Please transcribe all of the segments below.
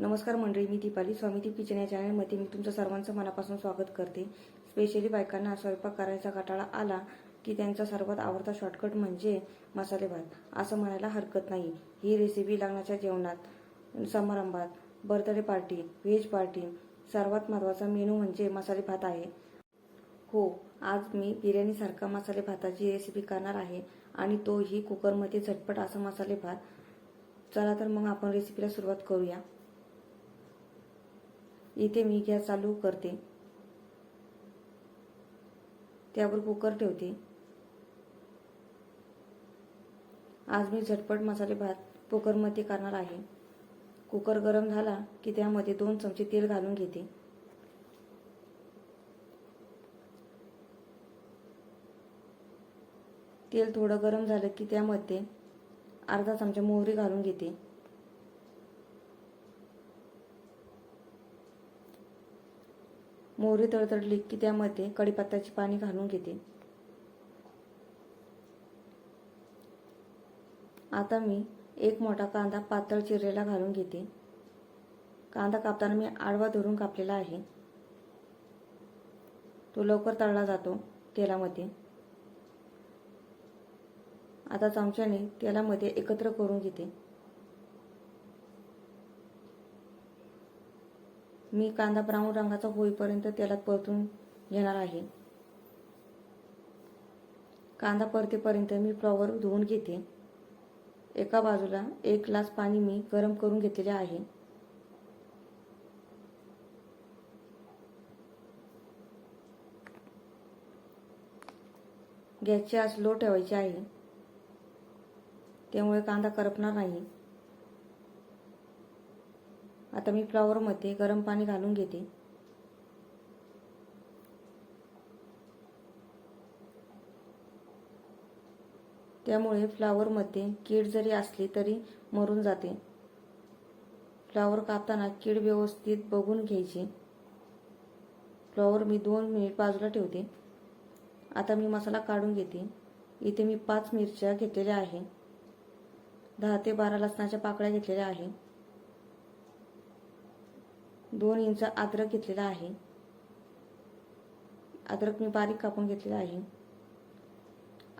नमस्कार मंडळी मी दीपाली. स्वामी किचन या चॅनलमध्ये मी तुमचं सर्वांचं मनापासून स्वागत करते. स्पेशली बायकांना स्वयंपाक करायचा कटाळा आला की त्यांचा सर्वात आवडता शॉर्टकट म्हणजे मसाले भात. असं म्हणायला हरकत नाही. ही रेसिपी लग्नाच्या जेवणात समारंभात बर्थडे पार्टी व्हेज पार्टी सर्वात महत्त्वाचा मेनू म्हणजे मसाले भात आहे. हो आज मी बिर्याणीसारखा मसाले भाताची रेसिपी करणार आहे आणि तोही कुकरमध्ये झटपट असा मसाले भात. चला तर मग आपण रेसिपीला सुरुवात करूया. इथे मी गॅस चालू करते. त्यावर कुकर ठेवते. आज मी झटपट मसाले भात कुकरमध्ये करणार आहे. कुकर गरम झाला की त्यामध्ये दोन चमचे तेल घालून घेते. तेल थोडं गरम झालं की त्यामध्ये अर्धा चमचा मोहरी घालून घेते. मोहरी तळतळली की त्यामध्ये कढीपत्त्याची पाणी घालून घेते. आता मी एक मोठा कांदा पातळ चिरलेला घालून घेते. कांदा कापताना मी आडवा धरून कापलेला आहे. तो लवकर तळला जातो तेलामध्ये. आता चमच्याने तेलामध्ये एकत्र करून घेते. मी कांदा ब्राऊन रंगाचा होईपर्यंत तेलात परतून घेणार आहे. कांदा परतेपर्यंत मी फ्लॉवर धुवून घेते. एका बाजूला एक ग्लास पाणी मी गरम करून घेतलेले आहे. गॅसची आज लो ठेवायची आहे. त्यामुळे कांदा करपणार नाही. आता मी फ्लॉवरमध्ये गरम पाणी घालून घेते. त्यामुळे फ्लावरमध्ये कीड जरी असली तरी मरून जाते. फ्लावर कापताना कीड व्यवस्थित बघून घ्यायची. फ्लॉवर मी दोन मिनिट बाजूला ठेवते. आता मी मसाला काढून घेते. इथे मी पाच मिरच्या घेतलेल्या आहे. दहा ते बारा लसणाच्या पाकळ्या घेतलेल्या आहे. दोन इंच अद्रक घेतलेला आहे. अद्रक मी बारीक कापून घेतलेला आहे.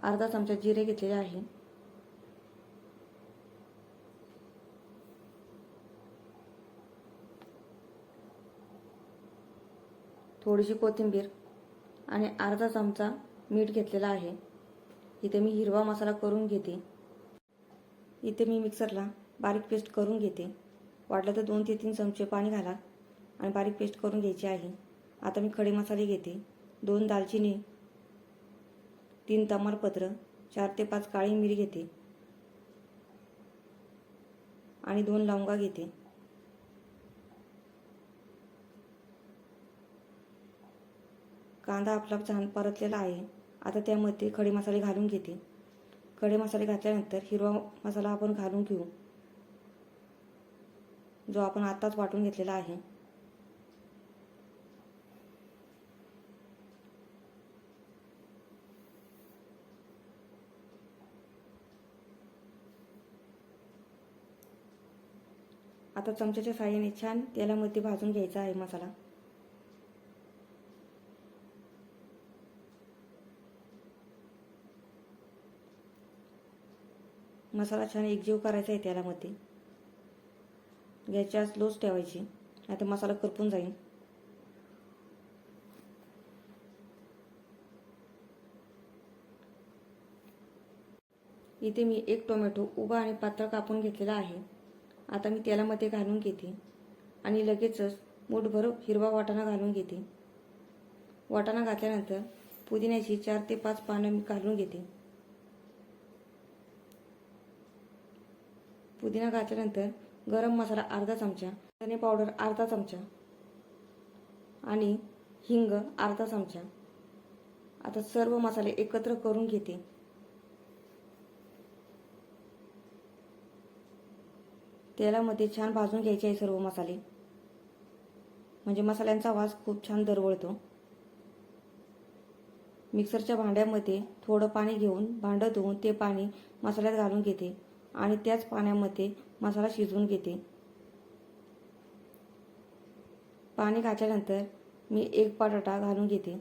अर्धा चमचा जिरे घेतलेले आहे. थोडीशी कोथिंबीर आणि अर्धा चमचा मीठ घेतलेला आहे. इथे मी हिरवा मसाला करून घेते. इथे मी मिक्सरला बारीक पेस्ट करून घेते. वाटलं तर दोन ते तीन चमचे पाणी घाला. आणि बारीक पेस्ट करून घ्यायची आहे. आता मी खडे मसाले घेते. दोन दालचिनी तीन तमालपत्र चार ते पाच काळी मिरी घेते. आणि दोन लवंगा घेते. कांदा आपला छान परतलेला आहे. आता त्यामध्ये खडे मसाले घालून घेते. खडे मसाले घातल्यानंतर हिरवा मसाला आपण घालून घेऊ. जो आपण आत्ताच वाटून घेतलेला आहे. आता चमच्याच्या साहाय्याने छान तेलामध्ये भाजून घ्यायचा आहे मसाला. मसाला छान एकजीव करायचा आहे तेलामध्ये. गॅसची लोच ठेवायची. आता मसाला करपून जाईल. इथे मी एक टोमॅटो उभा आणि पातळ कापून घेतलेला आहे. आता मी तेलामध्ये घालून घेते. आणि लगेचच मूठभर हिरवा वाटाणा घालून घेते. वाटाणा घातल्यानंतर पुदिन्याची चार ते पाच पानं मी घालून घेते. पुदिना घातल्यानंतर गरम मसाला अर्धा चमचा धने पावडर अर्धा चमचा आणि हिंग अर्धा चमचा. आता सर्व मसाले एकत्र करून घेते. तेलामध्ये छान भाजून घ्यायचे आहे सर्व मसाले. म्हणजे मसाल्यांचा वास खूप छान दरवळतो. मिक्सरच्या भांड्यामध्ये थोडं पाणी घेऊन भांडं धुवून ते पाणी मसाल्यात घालून घेते आणि त्याच पाण्यामध्ये मसाला शिजवून घेते. पाणी घातल्यानंतर मी एक बटाटा घालून घेते.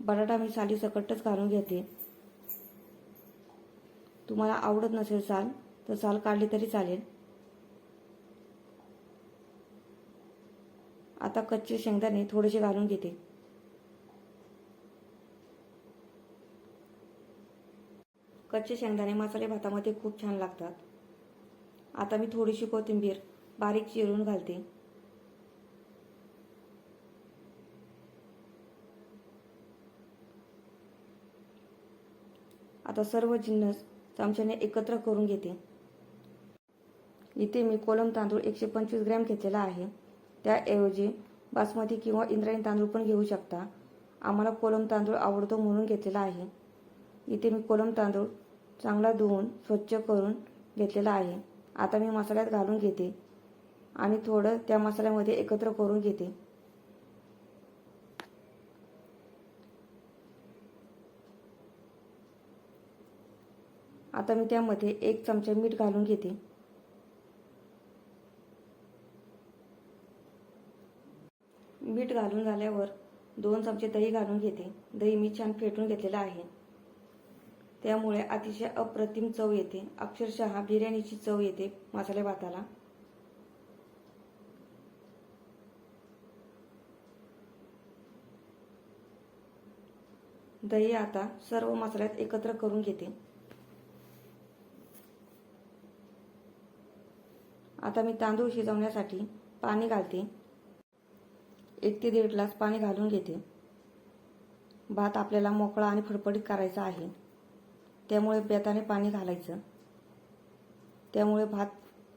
बटाटा मी साली सकटच घालून घेते. तुम्हाला आवडत नसेल साल तर साल काढली तरी चालेल. आता कच्चे शेंगदाणे थोडेसे घालून घेते. कच्चे शेंगदाणे मसाले भातामध्ये खूप छान लागतात. आता मी थोडीशी कोथिंबीर बारीक चिरून घालते. आता सर्व जिन्नस चमच्याने एकत्र करून घेते. इथे मी कोलम तांदूळ एकशे पंचवीस ग्रॅम घेतलेला आहे. त्याऐवजी बासमती किंवा इंद्रायणी तांदूळ पण घेऊ शकता. आम्हाला कोलम तांदूळ आवडतो म्हणून घेतलेला आहे. इथे मी कोलम तांदूळ चांगला धुवून स्वच्छ करून घेतलेला आहे. आता मी मसाल्यात घालून घेते आणि थोडं त्या मसाल्यामध्ये एकत्र करून घेते. आता मी त्यामध्ये एक चमचा मीठ घालून घेते. मीठ घालून झाल्यावर दोन चमचे दही घालून घेते. दही मी छान फेटून घेतलेलं आहे. त्यामुळे अतिशय अप्रतिम चव येते. अक्षरशः बिर्याणीची चव येते मसाले भाताला. दही आता सर्व मसाल्यात एकत्र करून घेते. आता मी तांदूळ शिजवण्यासाठी पाणी घालते. एक ते दीड ग्लास पाणी घालून घेते. भात आपल्याला मोकळा आणि फडफडीत करायचा आहे. त्यामुळे बेताने पाणी घालायचं. त्यामुळे भात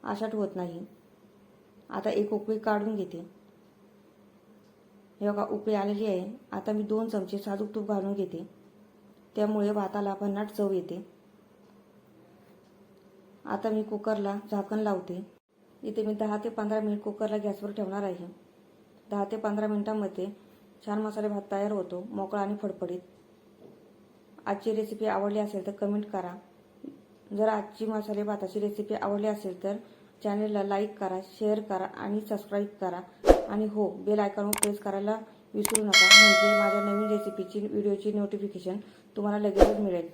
आशाट होत नाही. आता एक उकळी काढून घेते. हे बघा उकळी आलेली आहे. आता मी दोन चमचे साजूक तूप घालून घेते. त्यामुळे भाताला भन्नाट चव येते. आता मी कुकरला झाकण लावते. इथे मी दहा ते पंधरा मिनिट कुकरला गॅसवर ठेवणार आहे. दहा ते पंधरा मिनिटांमध्ये छान मसाले भात तयार होतो मोकळा आणि फडफडीत. आजची रेसिपी आवडली असेल तर कमेंट करा. जर आजची मसाले भाताची रेसिपी आवडली असेल तर चॅनलला लाईक करा शेअर करा आणि सबस्क्राईब करा. आणि हो बेल आयकॉनवर प्रेस करायला विसरू नका. म्हणजे माझ्या नवीन रेसिपीची व्हिडिओची नोटिफिकेशन तुम्हाला लगेचच मिळेल.